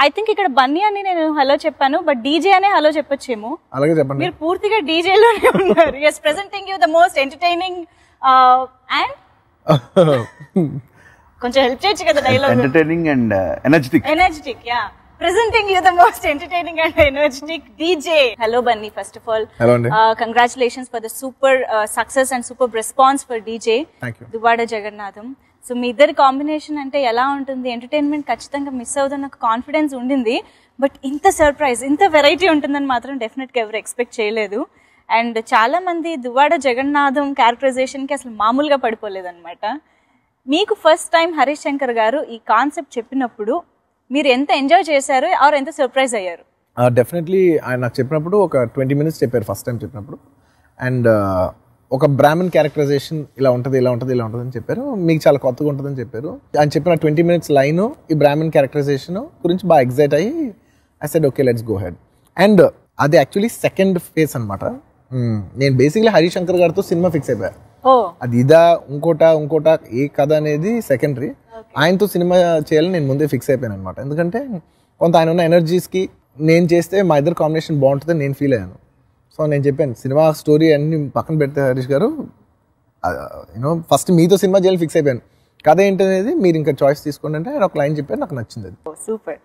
I think ఇక్కడ బన్నీ అని నేను హలో చెప్పాను బట్ డీజే అనే హలో చెప్పొచ్చేమో. అలాగే చెప్పండి. మీరు పూర్తిగా DJ లోనే ఉన్నారు. Yes presenting you the most entertaining and కొంచెం హెల్ప్ చేయొచ్చు కదా dialogue entertaining and energetic energetic yeah presenting you the most entertaining and energetic DJ hello Bunny first of all. Congratulations for the super success and super response for DJ Thank you. Duvvada Jagannadham so మీ ఇద్దరి combination అంటే ఎలా ఉంటుంది? Entertainment ఖచ్చితంగా miss అవుతుంది నాకు confidence ఉండింది. But ఇంత surprise ఇంత వెరైటీ ఉంటుందని మాత్రం డెఫినెట్గా ఎవరు ఎక్స్పెక్ట్ చేయలేదు. అండ్ చాలా మంది దువాడ జగన్నాథం క్యారెక్టరైజేషన్కి అసలు మామూలుగా పడిపోలేదన్నమాట. మీకు ఫస్ట్ టైం హరీష్ శంకర్ గారు ఈ కాన్సెప్ట్ చెప్పినప్పుడు మీరు ఎంత ఎంజాయ్ చేశారు? ఆర్ ఎంత సర్ప్రైజ్ అయ్యారు? Uh, డెఫినెట్లీ ఆయన నాకు చెప్పినప్పుడు ఒక ట్వంటీ మినిట్స్ చెప్పారు ఫస్ట్ టైం చెప్పినప్పుడు. అండ్ ఒక బ్రాహ్మణ్ క్యారెక్టరైజేషన్ ఇలా ఉంటుంది ఇలా ఉంటుంది ఇలా ఉంటుంది అని చెప్పారు. మీకు చాలా కొత్తగా ఉంటుందని చెప్పారు. ఆయన చెప్పిన ట్వంటీ మినిట్స్ లైన్ ఈ బ్రాహ్మణ్ క్యారెక్టరైజేషన్ గురించి బాగా ఎగ్జైట్ అయ్యి I said okay let's go ahead and అది యాక్చువల్లీ సెకండ్ ఫేస్ అనమాట నేను బేసిక్లీ హరీష్ శంకర్ గారితో సినిమా ఫిక్స్ అయిపోయా. అది ఇదా ఇంకోట ఇంకోట ఏ కథ అనేది సెకండరీ ఆయనతో సినిమా చేయాలని నేను ముందే ఫిక్స్ అయిపోయాను అనమాట ఎందుకంటే కొంత ఆయన ఉన్న ఎనర్జీస్కి నేను చేస్తే మా ఇద్దరు కాంబినేషన్ బాగుంటుందని నేను ఫీల్ అయ్యాను. సో నేను చెప్పాను సినిమా స్టోరీ అన్ని పక్కన పెడితే హరీష్ గారు యూనో ఫస్ట్ మీతో సినిమా చేయాలని ఫిక్స్ అయిపోయాను. కథ ఏంటనేది మీరు ఇంకా చాయిస్ తీసుకోండి అంటే ఒక లైన్ చెప్పారు నాకు నచ్చింది అది. సూపర్.